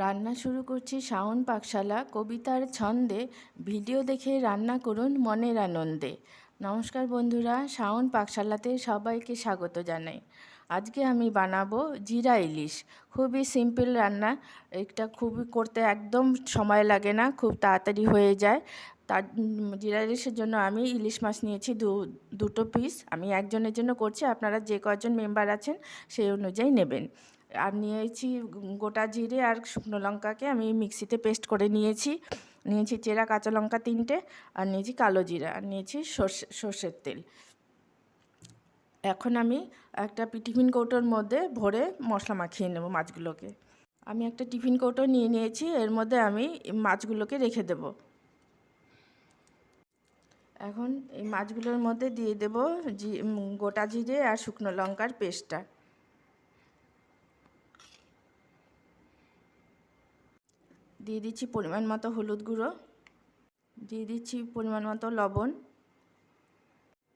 রান্না শুরু করছি শাওন পাকশালা, কবিতার ছন্দে। ভিডিও দেখে রান্না করুন মনের আনন্দে। নমস্কার বন্ধুরা, শাওন পাকশালাতে সবাইকে স্বাগত জানাই। আজকে আমি বানাবো জিরা ইলিশ। খুবই সিম্পল রান্না, এটা খুবই করতে একদম সময় লাগে না, খুব তাড়াতাড়ি হয়ে যায়। তার, জিরা ইলিশের জন্য আমি ইলিশ মাছ নিয়েছি দু, দুটো পিস আমি একজনের জন্য করছি, আপনারা যে কজন মেম্বার আছেন সেই অনুযায়ী নেবেন। আর নিয়েছি গোটা জিরে আর শুকনো লঙ্কাকে আমি মিক্সিতে পেস্ট করে নিয়েছি। নিয়েছি চেরা কাঁচা লঙ্কা তিনটে আর নিয়েছি কালো জিরা আর নিয়েছি সর্ষে, সর্ষের তেল। এখন আমি একটা টিফিন কৌটোর মধ্যে ভরে মশলা মাখিয়ে নেব মাছগুলোকে। আমি একটা টিফিন কৌটো নিয়ে নিয়েছি, এর মধ্যে আমি মাছগুলোকে রেখে দেব। এখন এই মাছগুলোর মধ্যে দিয়ে দেব গোটা জিরে আর শুকনো লঙ্কার পেস্টটা। দিয়ে দিচ্ছি পরিমাণ মতো হলুদ গুঁড়ো, দিয়ে দিচ্ছি পরিমাণ মতো লবণ,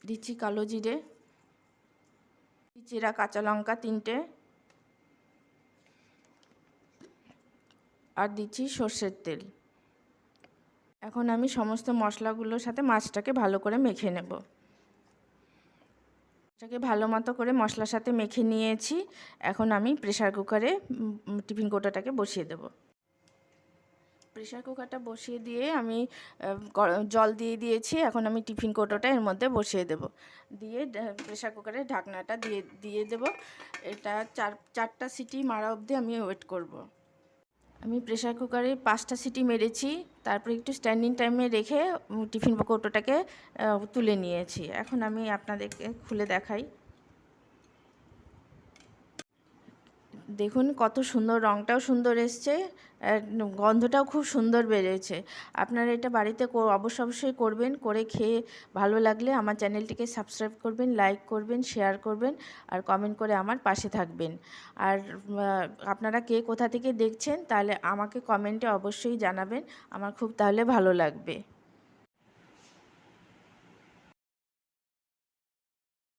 দিচ্ছি কালো জিরে, চেরা কাঁচা লঙ্কা তিনটে, আর দিচ্ছি সর্ষের তেল। এখন আমি সমস্ত মশলাগুলোর সাথে মাছটাকে ভালো করে মেখে নেব। মাছটাকে ভালো মতো করে মশলার সাথে মেখে নিয়েছি। এখন আমি প্রেশার কুকারে টিফিন কোটাটাকে বসিয়ে দেবো। প্রেশার কুকারটা বসিয়ে দিয়ে আমি জল দিয়ে দিয়েছি। এখন আমি টিফিন কৌটোটা এর মধ্যে বসিয়ে দেব। দিয়ে প্রেশার কুকারের ঢাকনাটা দিয়ে দিয়ে দেব। এটা চার, চারটা সিটি মারা অবধি আমি ওয়েট করব। আমি প্রেশার কুকারে পাঁচটা সিটি মেরেছি। তারপর একটু স্ট্যান্ডিং টাইমে রেখে টিফিন কৌটোটাকে তুলে নিয়েছি। এখন আমি আপনাদেরকে খুলে দেখাই। দেখুন, কত সুন্দর রঙটাও সুন্দর এসছে গন্ধটাও খুব সুন্দর বেড়েছে। আপনারা এটা বাড়িতে অবশ্য অবশ্যই করবেন, করে খেয়ে ভালো লাগলে আমার চ্যানেলটিকে সাবস্ক্রাইব করবেন, লাইক করবেন, শেয়ার করবেন, আর কমেন্ট করে আমার পাশে থাকবেন। আর আপনারা কে কোথা থেকে দেখছেন, তাহলে আমাকে কমেন্টে অবশ্যই জানাবেন, আমার খুব তাহলে ভালো লাগবে।